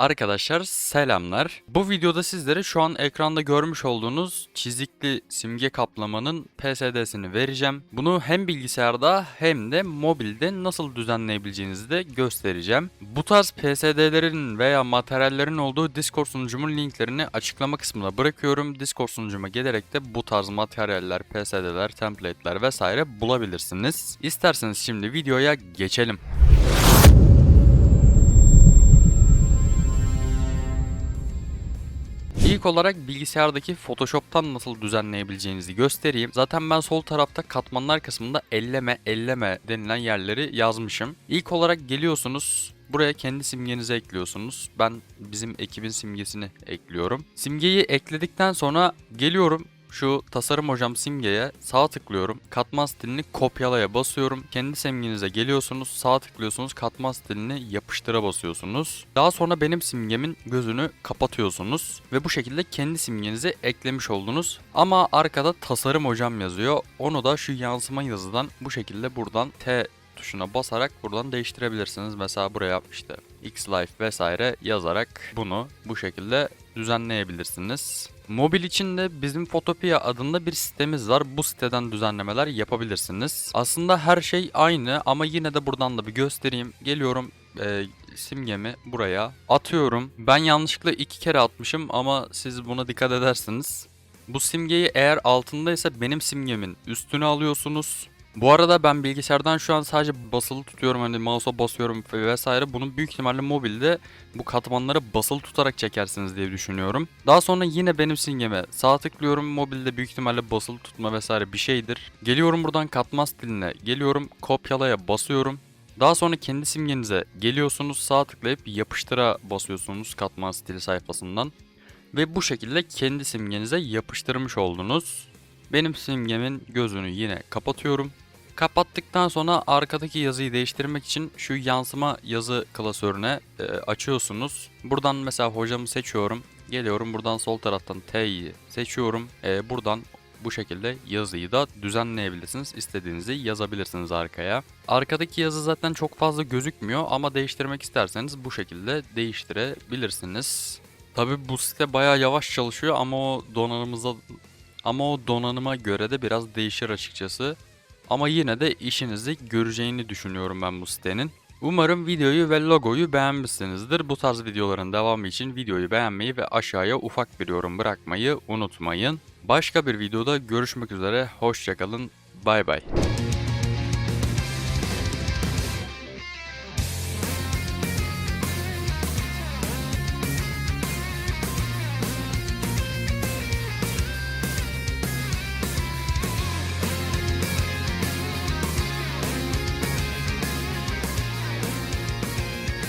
Arkadaşlar selamlar. Bu videoda sizlere şu an ekranda görmüş olduğunuz çizikli simge kaplamanın PSD'sini vereceğim. Bunu hem bilgisayarda hem de mobilde nasıl düzenleyebileceğinizi de göstereceğim. Bu tarz PSD'lerin veya materyallerin olduğu Discord sunucumun linklerini açıklama kısmına bırakıyorum. Discord sunucuma gelerek de bu tarz materyaller, PSD'ler, template'ler vesaire bulabilirsiniz. İsterseniz şimdi videoya geçelim. İlk olarak bilgisayardaki Photoshop'tan nasıl düzenleyebileceğinizi göstereyim. Zaten ben sol tarafta katmanlar kısmında elleme elleme denilen yerleri yazmışım. İlk olarak geliyorsunuz Buraya kendi simgenizi ekliyorsunuz. Ben bizim ekibin simgesini ekliyorum. Simgeyi ekledikten sonra geliyorum şu tasarım hocam simgeye sağ tıklıyorum. Katman stilini kopyalaya basıyorum. Kendi simgenize geliyorsunuz. Sağ tıklıyorsunuz. Katman stilini yapıştıra basıyorsunuz. Daha sonra benim simgemin gözünü kapatıyorsunuz. Ve bu şekilde kendi simgenizi eklemiş oldunuz. Ama arkada tasarım hocam yazıyor. Onu da şu yansıma yazıdan bu şekilde buradan T tuşuna basarak buradan değiştirebilirsiniz. Mesela buraya işte X-Life vesaire yazarak bunu bu şekilde düzenleyebilirsiniz. Mobil için de bizim Photopia adında bir sitemiz var. Bu siteden düzenlemeler yapabilirsiniz. Aslında her şey aynı ama yine de buradan da bir göstereyim. Geliyorum e, simgemi buraya atıyorum. Ben yanlışlıkla iki kere atmışım ama siz buna dikkat edersiniz. Bu simgeyi eğer altındaysa benim simgemin üstüne alıyorsunuz. Bu arada ben bilgisayardan şu an sadece basılı tutuyorum hani mouse'a basıyorum vesaire. Bunu büyük ihtimalle mobilde bu katmanları basılı tutarak çekersiniz diye düşünüyorum. Daha sonra yine benim simgeme sağ tıklıyorum. Mobilde büyük ihtimalle basılı tutma vesaire bir şeydir. Geliyorum buradan katman stiline geliyorum kopyalaya basıyorum. Daha sonra kendi simgenize geliyorsunuz sağ tıklayıp yapıştıra basıyorsunuz katman stili sayfasından. Ve bu şekilde kendi simgenize yapıştırmış oldunuz. Benim simgemin gözünü yine kapatıyorum. Kapattıktan sonra arkadaki yazıyı değiştirmek için şu yansıma yazı klasörüne e, açıyorsunuz. Buradan mesela hocamı seçiyorum. Geliyorum buradan sol taraftan T'yi seçiyorum. E, buradan bu şekilde yazıyı da düzenleyebilirsiniz. İstediğinizi yazabilirsiniz arkaya. Arkadaki yazı zaten çok fazla gözükmüyor ama değiştirmek isterseniz bu şekilde değiştirebilirsiniz. Tabi bu site bayağı yavaş çalışıyor ama o donanımıza ama o donanıma göre de biraz değişir açıkçası. Ama yine de işinizi göreceğini düşünüyorum ben bu sitenin. Umarım videoyu ve logoyu beğenmişsinizdir. Bu tarz videoların devamı için videoyu beğenmeyi ve aşağıya ufak bir yorum bırakmayı unutmayın. Başka bir videoda görüşmek üzere. Hoşçakalın. Bay bay.